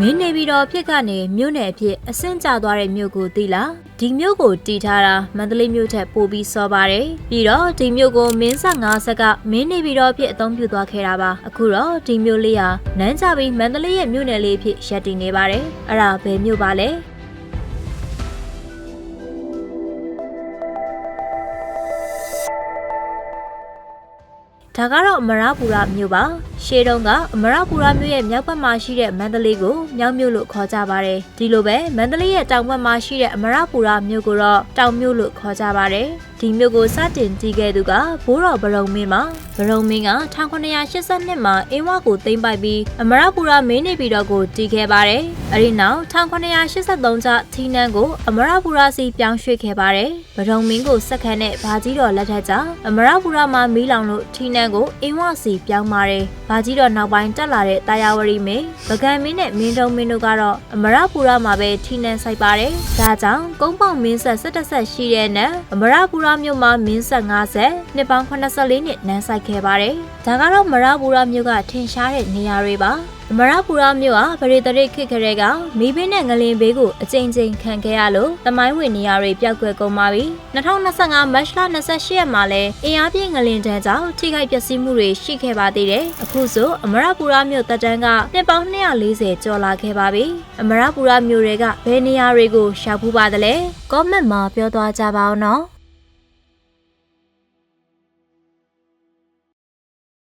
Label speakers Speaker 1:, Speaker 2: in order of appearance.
Speaker 1: မင်းနေပြီးတော့ဖြစ်ကနေမြို့နယ်အဖြစ်အဆင့်ကျသွားတဲ့မြို့ကိုသိလားဒီမြို့ကိုတည်ထားတာမန္တလေးမြို့ထက်ပိုပြီးစောပါတယ်ပြီးတော့ဒီမြို့ကိုမင်းဆက်၅ဆက်ကမင်းနေပြီးတော့ဖြစ်အသုံးပြုသွားခဲ့တာပါအခုတော့ဒီမြို့လေးဟာနန်းကြပြီးမန္တလေးရဲ့မြို့နယ်လေးအဖြစ်ရပ်တည်နေပါတယ်အဲ့ဒါဘယ်မြို့ပါလဲ ဒါကတော့အမရပူရမြို့ပါရှေးတုန်းကအမရပူရမြို့ရဲ့မြောက်ဘက်မှာရှိတဲ့မန္တလေးကိုမြောက်မြို့လို့ခေါ်ကြပါတယ်ဒီလိုပဲမန္တလေးရဲ့တောင်ဘက်မှာရှိတဲ့အမရပူရမြို့ကိုတော့တောင်မြို့လို့ခေါ်ကြပါတယ် ဒီမြို့ကိုစတင်တည်ခဲ့သူကဘိုးတော်ဗရုံမင်းပါဗရုံမင်းက1982မှာအင်းဝကိုသိမ်းပိုက်ပြီးအမရပူရမင်းနေပြည်တော်ကိုတည်ခဲ့ပါတယ်အဲဒီနောက်1983ကျထီနန်းကိုအမရပူရစီပြောင်းရွှေ့ခဲ့ပါတယ်ဗရုံမင်းကိုစက္ကန့်နဲ့ဘာကြီးတော်လက်ထက်ကျအမရပူရမှာမီးလောင်လို့ထီနန်းကိုအင်းဝစီပြောင်းပါတယ်ဘာကြီးတော်နောက်ပိုင်းတက်လာတဲ့တာယာဝရီမင်းပကံမင်းနဲ့မင်းတုံမင်းတို့ကတော့အမရပူရမှာပဲထီနန်းဆိုင်ပါတယ်ဒါကြောင့်ကုန်းပေါင်မင်းဆက်17ဆက်ရှိတဲ့နဲ့အမရပူရမြို့မှာမင်းဆက်50နှစ်ပေါင်း84နှစ်နန်းဆိုင်ခဲ့ပါတယ်ဒါကတော့မရပူရမြို့ကထင်ရှားတဲ့နေရာတွေပါအမရပူရမြို့ဟာဗရေတရိတ်ခေတ်ကလေးကမီးဘေးနဲ့ငလင်ဘေးကိုအကြိမ်ကြိမ်ခံခဲ့ရလို့တမိုင်းဝင်နေရာတွေပျောက်ကွယ်ကုန်ပါပြီ2025မတ်လ28ရက်မှာလဲအင်အားပြင်းငလင်တန်းကြောင့်ထိခိုက်ပျက်စီးမှုတွေရှိခဲ့ပါသေးတယ်အခုဆိုအမရပူရမြို့တပ်တန်းကနှစ်ပေါင်း240ကျော်လာခဲ့ပါပြီအမရပူရမြို့တွေကဘယ်နေရာတွေကိုရှာဖူးပါသလဲကောမန့်မှာပြောသွားကြပါအောင်နော်